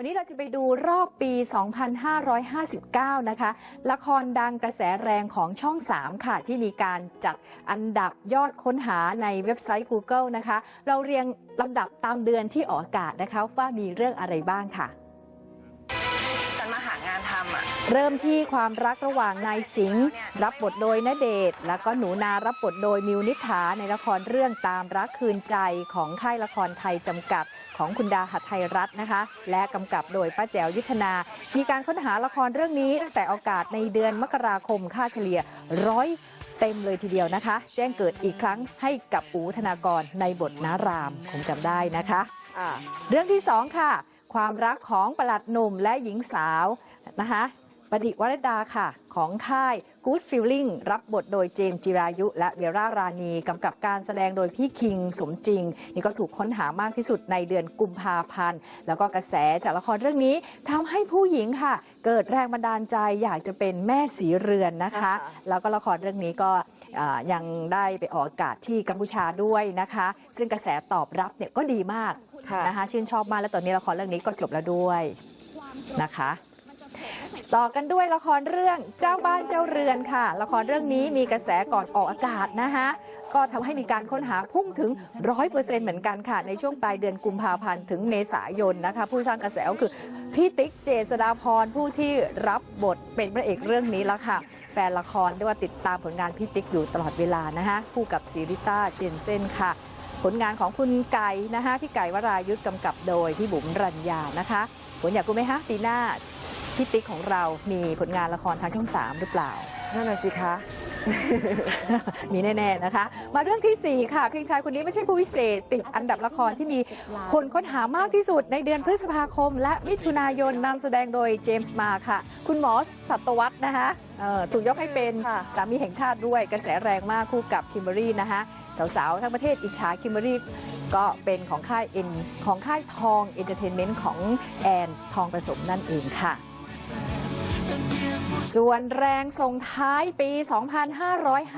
วันนี้เราจะไปดูรอบปี 2559 นะคะ ละครดังกระแสแรงของช่อง 3 ค่ะ ที่มีการจัดอันดับยอดค้นหาในเว็บไซต์ Google นะคะ เราเรียงลำดับตามเดือนที่ออกอากาศนะคะว่ามีเรื่องอะไรบ้างค่ะ มาหางานทำอะเริ่มที่ความรักระหว่างนายสิงห์รับบทโดยณเดชน์แล้วก็หนูนารับบทโดยมิวนิษฐาในละครเรื่องตามรักคืนใจของค่ายละครไทยจำกัดของคุณดาหัทไทยรัฐนะคะ และกำกับโดยป้าแจ๋วยุทธนา มีการค้นหาละครเรื่องนี้ตั้งแต่โอกาสในเดือนมกราคมค่าเฉลี่ยร้อยเต็มเลยทีเดียวนะคะ แจ้งเกิดอีกครั้งให้กับอูธนากรในบทนารามคงจำได้นะคะอ่าเรื่องที่2ค่ะ ความรักของประหลัดหนุ่มและหญิงสาวนะคะ ประดิษฐ์วรดาค่ะ ของค่าย Good Feeling รับบทโดยเจมส์จิรายุ และเบลล่ารานีกำกับการแสดงโดยพี่คิงสมจริง นี่ก็ถูกค้นหามากที่สุดในเดือนกุมภาพันธ์ แล้วก็กระแสจากละครเรื่องนี้ทำให้ผู้หญิงค่ะ เกิดแรงบันดาลใจอยากจะเป็นแม่สีเรือนนะคะ แล้วก็ละครเรื่องนี้ก็อ่ายังได้ไปออกอากาศที่กัมพูชาด้วยนะคะ ซึ่งกระแสตอบรับเนี่ยก็ดีมากค่ะนะคะชื่นชอบมากและตอนนี้ละครเรื่องนี้ก็จบแล้วด้วยนะคะ ต่อกันด้วยละครเรื่องเจ้าบ้านเจ้าเรือนค่ะ ละครเรื่องนี้มีกระแสก่อนออกอากาศนะคะก็ทำให้มีการค้นหาพุ่งถึงร้อยเปอร์เซ็นต์เหมือนกันค่ะ ในช่วงปลายเดือนกุมภาพันธ์ถึงเมษายนนะคะ ผู้สร้างกระแสก็คือพี่ติ๊กเจษฎาพรผู้ที่รับบทเป็นพระเอกเรื่องนี้แล้วค่ะ แฟนละครได้ว่าติดตามผลงานพี่ติ๊กอยู่ตลอดเวลานะคะคู่กับซีริต้าเจนเซนค่ะ ผลงานของคุณไก่นะคะพี่ไก่วรายุทธกำกับโดยพี่บุ๋มรัญญานะคะผลอยากรู้ไหมคะปีหน้า พี่ติ๊กของเรามีผลงานละครทางช่องสามหรือเปล่า นั่นน่ะสิคะ มีแน่ๆนะคะ มาเรื่องทีสี่4 ค่ะเพียงชายคนนี้ไม่ใช่ผู้วิเศษ ติดอันดับละครที่มีคนค้นหามากที่สุดในเดือนพฤษภาคม และมิถุนายนนำแสดงโดยเจมส์มาค่ะ คุณหมอสัตวัตนะคะเอ่อถูกยกให้เป็นค่ะสามีแห่งชาติด้วยกระแสแรงมากคู่กับคิมเบอรี่นะคะสาวๆ ทั้งประเทศอิจฉาคิมเบอรี่ก็เป็นของค่ายเอ็นของค่ายทองเอนเตอร์เทนเมนต์ของแอนทองประสมนั่นเองค่ะ ส่วนแรงส่งท้ายปี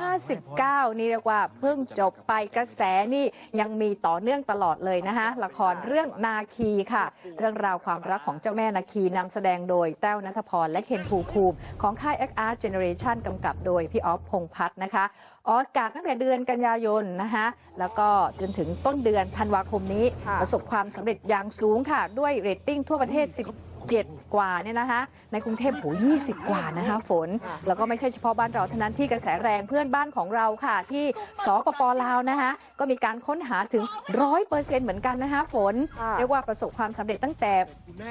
2559 นี่เรียกว่าเพิ่งจบไปกระแสนี่ยังมีต่อเนื่องตลอดเลยนะคะละครเรื่องนาคีค่ะ เรื่องราวความรักของเจ้าแม่นาคีนำแสดงโดยแต้วนัทพรและเคนภูภูมิ ของค่าย X Art Generation กำกับโดยพี่ออฟพงพัฒน์นะคะออกอากาศตั้งแต่เดือนกันยายนนะคะแล้วก็จนถึงต้นเดือนธันวาคมนี้ ประสบความสำเร็จอย่างสูงค่ะ ด้วยเรตติ้งทั่วประเทศ17 กว่าเนี่ยนะคะ ในกรุงเทพโห20 กว่านะคะฝน แล้วก็ไม่ใช่เฉพาะบ้านเราเท่านั้นที่กระแสแรงเพื่อนบ้านของเราค่ะ ที่สปปลาวนะคะ ก็มีการค้นหาถึงร้อยเปอร์เซ็นต์เหมือนกันนะคะฝนค่ะเรียกว่าประสบความสำเร็จตั้งแต่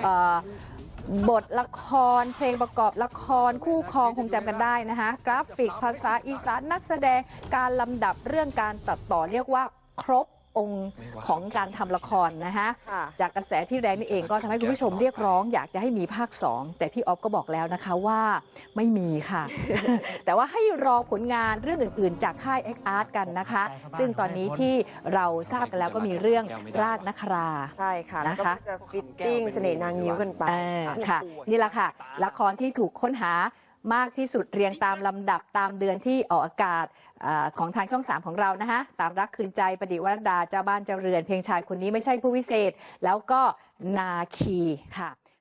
เอ่อบทละครเพลงประกอบละครคู่ครองคงจำกันได้นะคะกราฟิกภาษาอีสานนักแสดงการลำดับเรื่องการตัดต่อเรียกว่าครบ องค์ของการทำละครนะคะค่ะจากกระแสที่แรงนี่เองก็ทำให้คุณผู้ชมเรียกร้อง อยากจะให้มีภาค 2 แต่พี่ออฟก็บอกแล้วนะคะว่าไม่มีค่ะ แต่ว่าให้รอผลงานเรื่องอื่น ๆ จากค่าย X Art กันนะคะ ซึ่งตอนนี้ที่เราทราบกันแล้วก็มีเรื่องราชนคราใช่ค่ะแล้วก็นะคะจะฟิตติ้งเสน่ห์นางนิ้วกันไปเออค่ะนี่แหละค่ะ ละครที่ถูกค้นหา มากที่สุดเรียงตามลำดับตามเดือนที่ออกอากาศอของทางช่อง 3 ของเรานะคะตามรักคืนใจประดิษฐ์วรดาเจ้าบ้านเจ้าเรือน เพียงชายคนนี้ไม่ใช่ผู้วิเศษ แล้วก็นาคีค่ะ